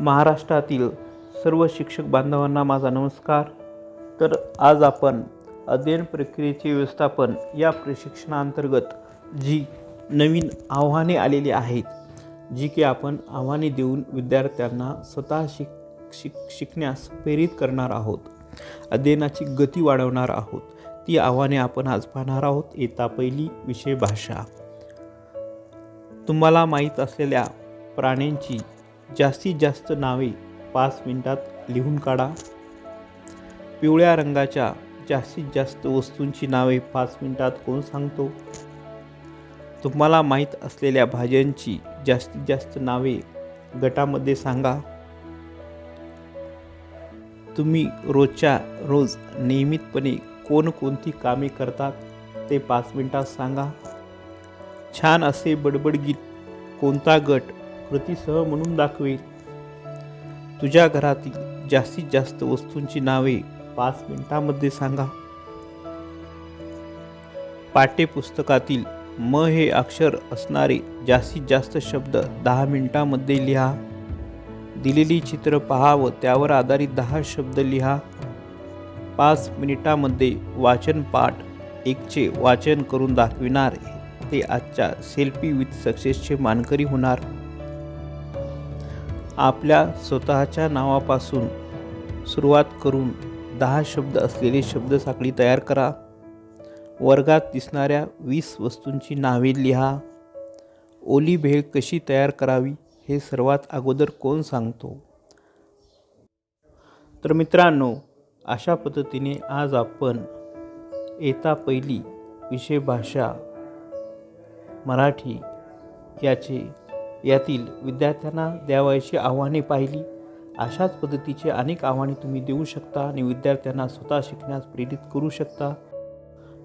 महाराष्ट्रातील सर्व शिक्षक बांधवांना माझा नमस्कार. तर आज आपण अध्ययन प्रक्रियेचे व्यवस्थापन या प्रशिक्षणाअंतर्गत जी नवीन आव्हाने आलेली आहेत जी की आपण आव्हाने देऊन विद्यार्थ्यांना स्वतः शिक शिक शिकण्यास प्रेरित करणार आहोत अध्ययनाची गती वाढवणार आहोत ती आव्हाने आपण आज पाहणार आहोत. येता पहिली विषय भाषा तुम्हाला माहीत असलेल्या प्राण्यांची जास्तीत जास्त नावे पाच मिनिटात लिहून काढा. पिवळ्या रंगाच्या जास्तीत जास्त वस्तूंची नावे पाच मिनिटात कोण सांगतो? तुम्हाला माहीत असलेल्या भाज्यांची जास्तीत जास्त नावे गटामध्ये सांगा. तुम्ही रोजच्या रोज नियमितपणे कोणकोणती कामे करतात ते पाच मिनटात सांगा. छान असे बडबड गीत कोणता गट प्रतिसह म्हणून दाखवेल. तुझ्या घरातील जास्तीत जास्त वस्तूंची नावे पाच मिनिटांमध्ये सांगा. पाठ्यपुस्तकातील म हे अक्षर असणारे जास्तीत जास्त शब्द दहा मिनिटांमध्ये लिहा. दिलेली चित्र पहा व त्यावर आधारित दहा शब्द लिहा. पाच मिनिटांमध्ये वाचन पाठ एकचे वाचन करून दाखविणार ते आजच्या सेल्फी विथ सक्सेसचे मानकरी होणार. आपल्या स्वतःच्या नावापासून सुरुवात करून दहा शब्द असलेली शब्दसाखळी तयार करा. वर्गात दिसणाऱ्या वीस वस्तूंची नावे लिहा. ओली भेळ कशी तयार करावी हे सर्वात अगोदर कोण सांगतो? तर मित्रांनो अशा पद्धतीने आज आपण येता पहिली विषय भाषा मराठी याचे यातील विद्यार्थ्यांना द्यावयाची आव्हाने पाहिली. अशाच पद्धतीचे अनेक आव्हाने तुम्ही देऊ शकता आणि विद्यार्थ्यांना स्वतः शिकण्यास प्रेरित करू शकता.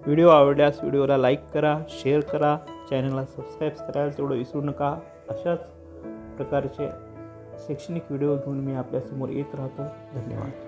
व्हिडिओ आवडल्यास व्हिडिओला लाईक करा शेअर करा चॅनलला सबस्क्राईब करायला तेवढं विसरू नका. अशाच प्रकारचे शैक्षणिक व्हिडिओ घेऊन मी आपल्यासमोर येत राहतो. धन्यवाद.